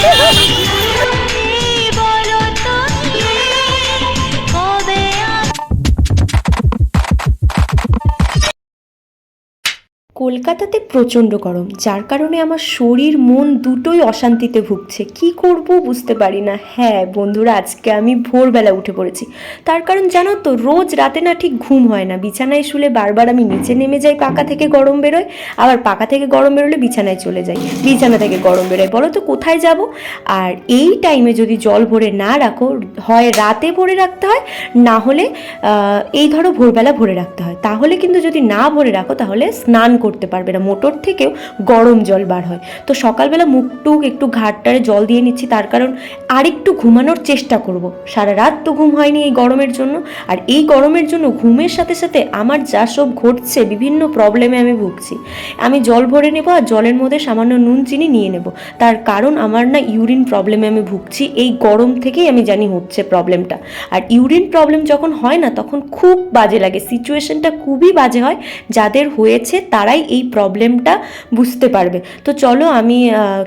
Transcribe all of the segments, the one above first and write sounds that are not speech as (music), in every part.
Woohoo! কলকাতাতে প্রচণ্ড গরম, যার কারণে আমার শরীর, মন দুটোই অশান্তিতে ভুগছে। কি করব বুঝতে পারি না। হ্যাঁ বন্ধুরা, আজকে আমি ভোরবেলা উঠে পড়েছি। তার কারণ জানো তো, রোজ রাতে না ঠিক ঘুম হয় না। বিছানায় শুলে বারবার আমি নিচে নেমে যাই, পাকা থেকে গরম বেরোয়, আবার পাকা থেকে গরম বেরোলে বিছানায় চলে যাই। বিছানা থেকে গরম বেরোয়। বলো তো কোথায় যাব? আর এই টাইমে যদি জল ভরে না রাখো, হয় রাতে ভরে রাখতে হয়, না হলে এই ধরো ভোরবেলা ভরে রাখতে হয়। তাহলে কিন্তু যদি না ভরে রাখো, তাহলে স্নান করতে পারবে না। মোটর থেকেও গরম জল বার হয়। তো সকালবেলা মুখ টুক একটু ঘাটটারে জল দিয়ে নিচ্ছি, তার কারণ আরেকটু ঘুমানোর চেষ্টা করব। সারা রাত তো ঘুম হয়নি এই গরমের জন্য। আর এই গরমের জন্য ঘুমের সাথে সাথে আমার যা সব ঘটছে, বিভিন্ন প্রবলেমে আমি ভুগছি। আমি জল ভরে নেব আর জলের মধ্যে সামান্য নুন, চিনি নিয়ে নেব। তার কারণ আমার না ইউরিন প্রবলেমে আমি ভুগছি। এই গরম থেকেই আমি জানি হচ্ছে প্রবলেমটা আর ইউরিন প্রবলেম যখন হয় না, তখন খুব বাজে লাগে। সিচুয়েশনটা খুবই বাজে হয়। যাদের হয়েছে তারাই এই প্রবলেমটা বুঝতে পারবে। তো চলো আমি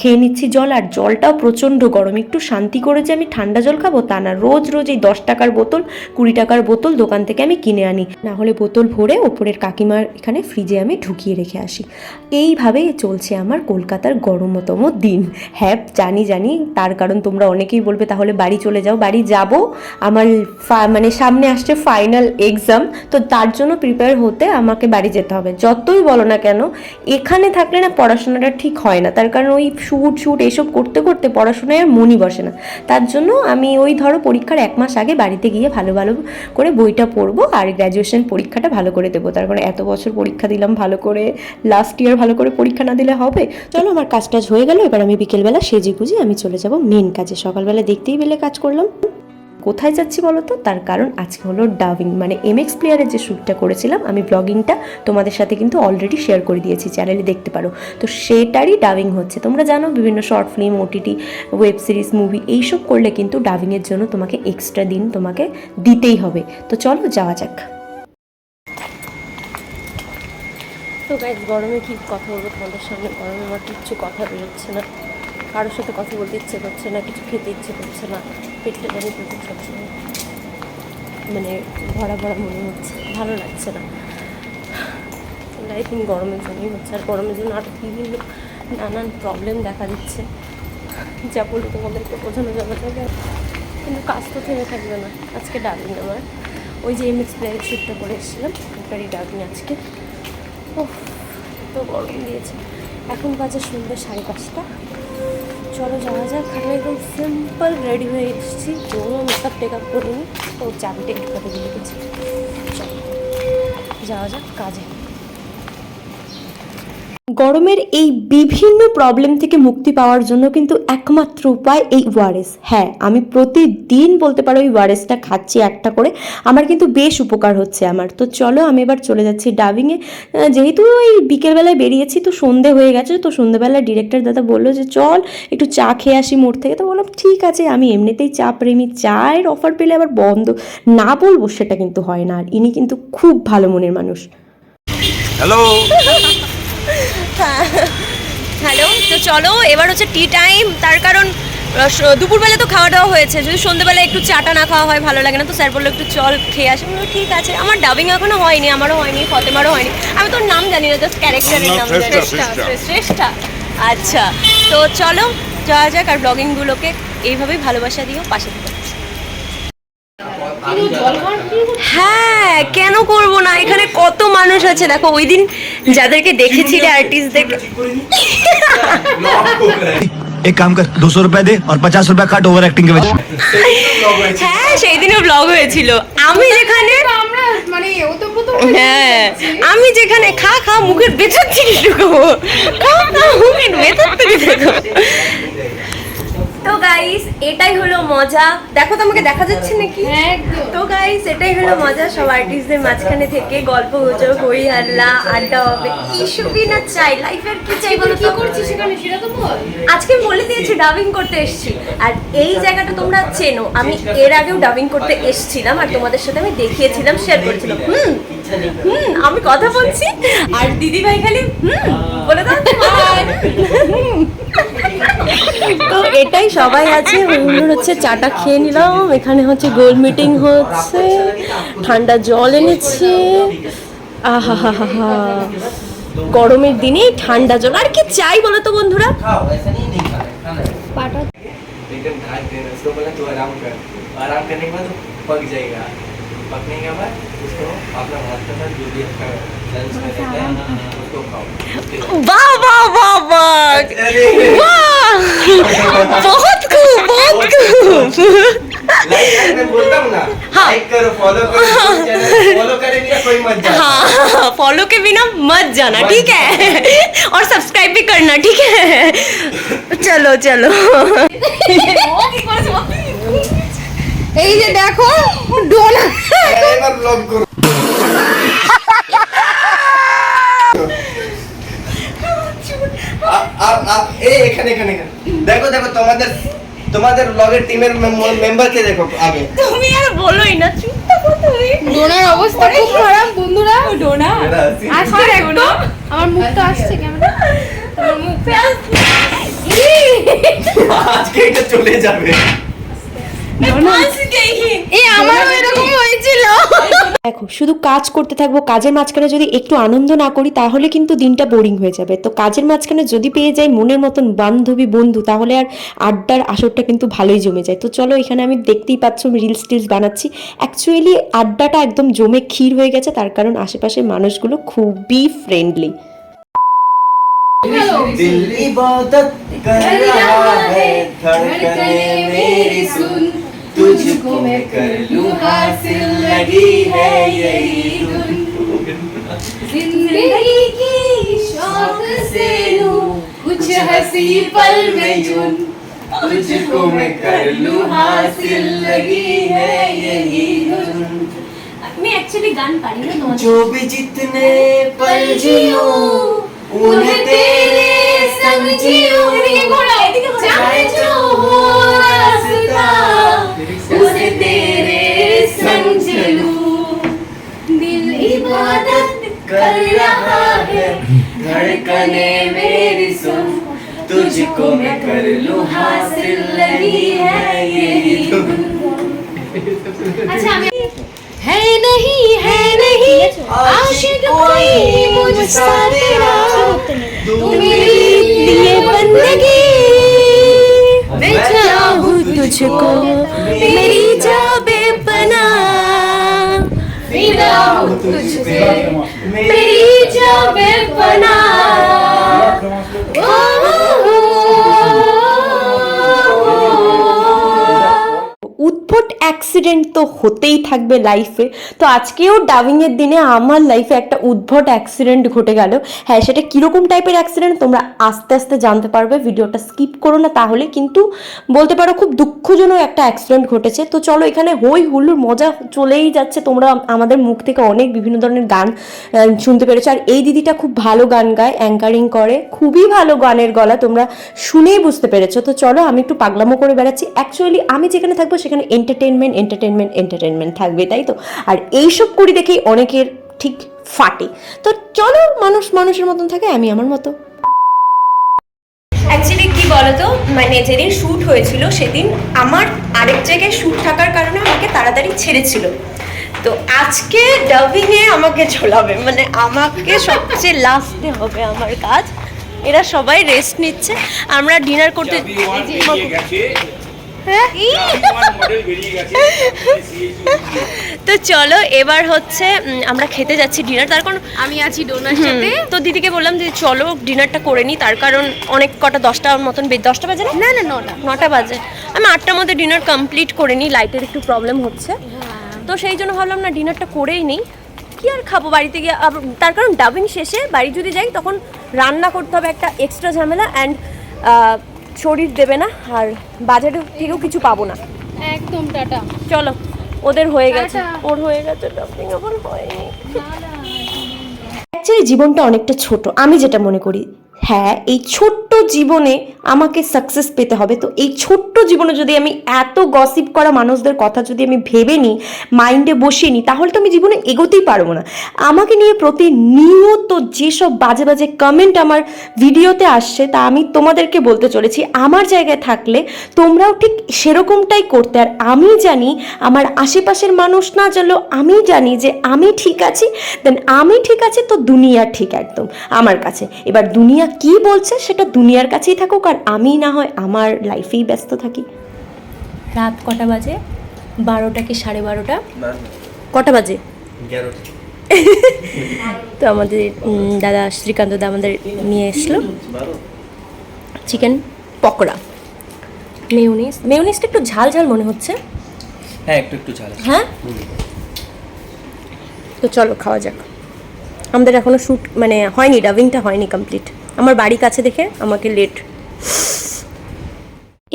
খেয়ে নিচ্ছি জল আর জলটাও প্রচণ্ড গরম। একটু শান্তি করে যে আমি ঠান্ডা জল খাব তা না। রোজ রোজ এই দশ টাকার বোতল, কুড়ি টাকার বোতল দোকান থেকে আমি কিনে আনি। না হলে বোতল ভরে ওপরের কাকিমার এখানে ফ্রিজে আমি ঢুকিয়ে রেখে আসি। এইভাবেই চলছে আমার কলকাতার গরমতম দিন। হ্যাঁ জানি জানি। তার কারণ তোমরা অনেকেই বলবে, তাহলে বাড়ি চলে যাও, বাড়ি যাব। আমার মানে সামনে আসছে ফাইনাল এক্সাম তো তার জন্য প্রিপেয়ার হতে আমাকে বাড়ি যেতে হবে। যতই বলো না কেন? এখানে থাকলে না পড়াশোনাটা ঠিক হয় না। তার কারণ ওই শ্যুট শ্যুট এসব করতে করতে পড়াশোনায় আর মনই বসে না। তার জন্য আমি ওই ধরো পরীক্ষার এক মাস আগে বাড়িতে গিয়ে ভালো ভালো করে বইটা পড়ব আর গ্র্যাজুয়েশন পরীক্ষাটা ভালো করে দেবো। তার কারণ এত বছর পরীক্ষা দিলাম, ভালো করে লাস্ট ইয়ার ভালো করে পরীক্ষা না দিলে হবে। চলো আমার কাজ টাজ হয়ে গেল, এবার আমি বিকেলবেলা সেজে গুজে আমি চলে যাব মেন কাজে। সকালবেলা দেখতেই পেলে কাজ করলাম। কোথায় যাচ্ছি বলো তো তার কারণ আজকে হলো ডাবিং মানে এম এক্স প্লেয়ারের যে শ্যুটটা করেছিলাম, আমি ব্লগিংটা তোমাদের সাথে কিন্তু অলরেডি শেয়ার করে দিয়েছি চ্যানেলে দেখতে পারো। তো সেটারই ডাবিং হচ্ছে। তোমরা জানো বিভিন্ন short film OTT web series movie এইসব করলে কিন্তু ডাবিংয়ের জন্য তোমাকে এক্সট্রা দিন তোমাকে দিতেই হবে। তো চলো যাওয়া যাক। তো গাইজ গরমে কি কথা বলব? তোমাদের সামনে গরমে আমার কিচ্ছু কথা বেরোচ্ছে না। কারোর সাথে কথা বলতে ইচ্ছে করছে না, কিছু খেতে ইচ্ছে করছে না, পেটটা জানি প্রচুর না। মানে ভরা ভরা মনে হচ্ছে, ভালো লাগছে না। আই গরমের জন্যই হচ্ছে, আর গরমের জন্য আরও বিভিন্ন নানান প্রবলেম দেখা দিচ্ছে। যা বলে তোমাদেরকে বোঝানো যাবে না। কিন্তু কাজ তো থেমে থাকবে না। আজকে ডাবিং আমার। ওই যে এমএক্স প্লেয়ার শ্যুটটা করে এসেছিলাম ওটারই ডাবিং আজকে। ও তো গরম দিয়েছে। এখন বাজে সন্ধ্যে সাড়ে পাঁচটা। চলো যাওয়া যাক আমি একদম সিম্পল রেডি হয়ে এসেছি কোনো মেকআপ টেকআপ করিনি ও চাবিটা একটু কথা দিয়ে গেছি চলো যাওয়া যাক কাজে গরমের এই বিভিন্ন প্রবলেম থেকে মুক্তি পাওয়ার জন্য কিন্তু একমাত্র উপায় এই ওয়ারেস হ্যাঁ আমি প্রতিদিন বলতে পারো এই ওয়ারেসটা খাচ্ছি একটা করে। আমার কিন্তু বেশ উপকার হচ্ছে আমার। তো চলো আমি এবার চলে যাচ্ছি ডাবিংয়ে যেহেতু ওই বিকেলবেলায় বেরিয়েছি, তো সন্ধে হয়ে গেছে, তো সন্ধেবেলায় ডিরেক্টর দাদা বলল যে, চল একটু চা খেয়ে আসি মোড় থেকে। তো বললাম, ঠিক আছে, আমি এমনিতেই চা প্রেমী। চায়ের অফার পেলে আবার বন্ধ। না বলব সেটা কিন্তু হয় না। আর ইনি কিন্তু খুব ভালো মনের মানুষ। হ্যালো হ্যালো তো চলো এবার হচ্ছে টি টাইম তার কারণ দুপুরবেলা তো খাওয়া দাওয়া হয়েছে। যদি সন্ধ্যেবেলা একটু চাটা না খাওয়া হয় ভালো লাগে না। তো স্যার বলল একটু চল খেয়ে আসি। আমি বললাম, ঠিক আছে। আমার ডাবিং এখনও হয়নি আমারও হয়নি ফতেমারও হয়নি। আমি তোর নাম জানি না জাস্ট ক্যারেক্টারের নাম জানি। শ্রেষ্ঠা, আচ্ছা তো চলো যাওয়া যাক আর ব্লগিংগুলোকে এইভাবেই ভালোবাসা দিও পাশে দিও হ্যাঁ কেন করব না? এখানে কত মানুষ আছে। দেখো ওই দিন যাদেরকে দেখেছিলে আর্টিস্টদের (laughs) এক কাম কর দুশো রুপিয়া দে আর পঞ্চাশ রুপিয়া কাট ওভার অ্যাক্টিং হ্যাঁ সেই দিনও ব্লগ হয়েছিল। আমি যেখানে হ্যাঁ আমি যেখানে খা খা মুখের ভেতর থেকে ঢুকবো খা খা মুখের ভেতর থেকে ঢুকবো তো গাইস এটাই হলো মজা। দেখো তো আমাকে দেখা যাচ্ছে নাকি? হ্যাঁ। তো গাইস এটাই হলো মজা। সব আর্টিস্টদের মাঝখানে থেকে গল্প গুজব হই হাল্লা আড্ডা হবে। এইসবই না চাই? লাইফের কি চাই বলো কি করছিস সেখানে? সেটা তো বল। আজকে বলে দিয়েছি ডাবিং করতে এসেছি। আর এই জায়গাটা তোমরা চেনো। আমি এর আগেও ডাবিং করতে এসেছিলাম আর তোমাদের সাথে আমি দেখিয়েছিলাম শেয়ার করেছিলাম। হুম? হুম আমি কথা বলছি আর দিদি ভাই খালি হুম বলে দাও hi। তো এটাই সবাই আছে ওগুলোর হচ্ছে চাটা খেয়ে নিলাম এখানে হচ্ছে গোল মিটিং হচ্ছে ঠান্ডা জল এনেছে আহা হা হা হা গরমের দিনে এই ঠান্ডা জল আর কি চাই বলো তো বন্ধুরা खाओ ऐसा नहीं नहीं खाना है, खाना है एकदम ढाक देना उसको बोला तू आराम कर आराम करने के बाद वो पक जाएगा पकने के बाद उसको अपना भात के साथ जो भी आपका लंच में रहता है उसको खाओ उसके बाद- वाह वाह वाह वाह अरे वाह बहुत खूब बहुत खूब लाइक यार मैं बोलता हूँ ना हाँ। लाइक करो फॉलो करो फॉलो करे बिना कोई मत जाए (laughs) हाँ फॉलो के बिना मत जाना मत ठीक है (laughs) और सब्सक्राइब भी करना ठीक है चलो चलो (laughs) এই যে দেখো ডোনা এবার ব্লগ করো। আ- আ- আ- এই এখানে এখানে। দেখো দেখো তোমাদের তোমাদের ব্লগের টিমের মেম্বারকে দেখো আগে। তুমি আর বলোই না চুপ থাকো তুমি। ডোনার অবস্থা খুব খারাপ বন্ধুরা। ডোনা। আসছে দেখো আমার মুখটা আসছে ক্যামেরা আমার মুখটা আজকে এটা চলে যাবে। এই আমারও এরকম হয়েছিল দেখো শুধু কাজ করতে থাকবো কাজের মাঝখানে যদি একটু আনন্দ না করি তাহলে কিন্তু দিনটা বোরিং হয়ে যাবে তো কাজের মাঝখানে যদি পেয়ে যাই মনের মতন বান্ধবী বন্ধু তাহলে আর আড্ডার আসরটা কিন্তু ভালোই জমে যায় তো চলো এখানে আমি দেখতেই পাচ্ছ আমি রিলস টিলস বানাচ্ছি অ্যাকচুয়ালি আড্ডাটা একদম জমে ক্ষীর হয়ে গেছে তার কারণ আশেপাশের মানুষগুলো খুবই ফ্রেন্ডলি दिल इबादत कर रहा है धड़कने मेरी सुन तुझको मैं कर लूँ हासिल लगी है यही ज़िंदगी की शौक से लूँ कुछ हँसी पल में चुन। तुझको मैं कर लूँ हासिल लगी है यही मैं एक्चुअली गान पा रही जो भी जितने पल जियो उन्हें तेरे संग जियो तुझको मैं कर लूँ हासिल लगी है यही अच्छा है नहीं है नहीं आशिक कोई मुझसा तेरा तू मेरे लिए बंदगी मैं चाहूँ तुझको मेरी जा बेपना फिदा हूँ तुझसे मेरी जा बेपना অ্যাক্সিডেন্ট তো হতেই থাকবে লাইফে তো আজকেও ডাবিংয়ের দিনে আমার লাইফে একটা উদ্ভট অ্যাক্সিডেন্ট ঘটে গেল। হ্যাঁ সেটা কীরকম টাইপের অ্যাক্সিডেন্ট তোমরা আস্তে আস্তে জানতে পারবে, ভিডিওটা স্কিপ করো না তাহলে। কিন্তু বলতে পারো, খুব দুঃখজনক একটা অ্যাক্সিডেন্ট ঘটেছে। তো চলো এখানে হই হুল্লোর মজা চলেই যাচ্ছে। তোমরা আমাদের মুখ থেকে অনেক বিভিন্ন ধরনের গান শুনতে পেরেছ। আর এই দিদিটা খুব ভালো গান গায় অ্যাঙ্কারিং করে। খুবই ভালো গানের গলা, তোমরা শুনেই বুঝতে পেরেছ। তো চলো, আমি একটু পাগলামো করে বেড়াচ্ছি। অ্যাকচুয়ালি আমি যেখানে থাকব, সেখানে এন্টারটেনমেন্ট এন্টারটেনমেন্ট এন্টারটেনমেন্ট থাকবে তাই তো? আর এইসব করি দেখেই অনেকের ঠিক ফাটে। তো চলো মানুষ মানুষের মতন থাকে আমি আমার মতো। অ্যাকচুয়ালি কি বলতো? মানে যেদিন শ্যুট হয়েছিল সেদিন আমার আরেক জায়গায় শ্যুট থাকার কারণে আমাকে তাড়াতাড়ি ছেড়েছিল। তো আজকে ডাবিংয়ে আমাকে ঝোলাবে মানে আমাকে সবচেয়ে লাস্টে হবে আমার কাজ। এরা সবাই রেস্ট নিচ্ছে। আমরা ডিনার করতে? তো চলো এবার হচ্ছে আমরা খেতে যাচ্ছি ডিনার তার কারণ আমি আছি ডোনার সাথে। তো দিদিকে বললাম যে চলো ডিনারটা করে নিই তার কারণ অনেক কটা দশটার মতন বে- দশটা বাজে না? না না নটা। নটা বাজে। আমি আটটার মধ্যে ডিনার কমপ্লিট করে নিই লাইটের একটু প্রবলেম হচ্ছে। তো সেই জন্য ভাবলাম না ডিনারটা করেই নিই। কি আর খাব বাড়িতে গিয়ে আবার তার কারণ ডাবিং শেষে বাড়ি যদি যাই তখন রান্না করতে হবে একটা এক্সট্রা ঝামেলা অ্যান্ড শরীর দেবে না আর বাজারে থেকেও কিছু পাবো না। একদম টাটা। চলো ওদের হয়ে গেছে। ওর হয়ে গেছে ডাবিং আমার হয়নি। অ্যাকচুয়ালি জীবনটা অনেকটা ছোট। আমি যেটা মনে করি হ্যাঁ এই ছোট্ট জীবনে আমাকে সাকসেস পেতে হবে। তো এই ছোট্ট জীবনে যদি আমি এত গসিপ করা মানুষদের কথা যদি আমি ভেবে নিই মাইন্ডে বসিয়ে নিই, তাহলে তো আমি জীবনে এগোতেই পারব না। আমাকে নিয়ে প্রতিনিয়ত যেসব বাজে বাজে কমেন্ট আমার ভিডিওতে আসছে, তা আমি তোমাদেরকে বলতে চলেছি। আমার জায়গায় থাকলে তোমরাও ঠিক সেরকমটাই করতে। আর আমি জানি, আমার আশেপাশের মানুষ না জানলেও আমি জানি যে আমি ঠিক আছি দেন আমি ঠিক আছি তো দুনিয়া ঠিক একদম আমার কাছে। এবার দুনিয়া কি বলছে সেটা দুনিয়ার কাছেই থাকুক আর আমি না হয় আমার লাইফেই ব্যস্ত থাকি। রাত কটা বাজে? বারোটা কি সাড়ে বারোটা? কটা বাজে? (laughs) তো আমাদের দাদা শ্রীকান্ত দা আমাদের নিয়ে এসলো। চিকেন পকোড়া। মেয়নিস মেয়নিসটা একটু ঝাল ঝাল মনে হচ্ছে। হ্যাঁ একটু একটু ঝাল হ্যাঁ? তো চলো খাওয়া যাক। আমাদের এখনও শ্যুট মানে হয়নি ডাবিংটা হয়নি কমপ্লিট আমার বাড়ি কাছে দেখে আমাকে লেট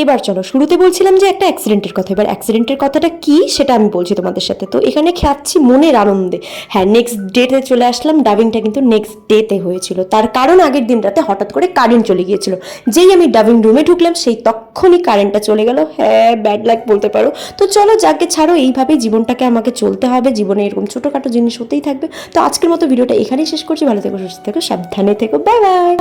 এবার চলো, শুরুতে বলছিলাম যে একটা অ্যাক্সিডেন্টের কথা। এবার অ্যাক্সিডেন্টের কথাটা কি সেটা আমি বলছি তোমাদের সাথে। তো এখানে খাচ্ছি মনের আনন্দে। হ্যাঁ নেক্সট ডেতে চলে আসলাম। ডাবিংটা কিন্তু নেক্সট ডেতে হয়েছিল। তার কারণ আগের দিন রাতে হঠাৎ করে কারেন্ট চলে গিয়েছিল। যেই আমি ডাবিং রুমে ঢুকলাম, সেই তখনই কারেন্টটা চলে গেল। হ্যাঁ ব্যাড লাক বলতে পারো। তো চলো, যাকে ছাড়ো এইভাবেই জীবনটাকে আমাকে চলতে হবে। জীবনে এরকম ছোটোখাটো জিনিস হতেই থাকবে। তো আজকের মতো ভিডিওটা এখানেই শেষ করছি। ভালো থেকো, সুস্থ থেকো, সাবধানে থেকো। Bye bye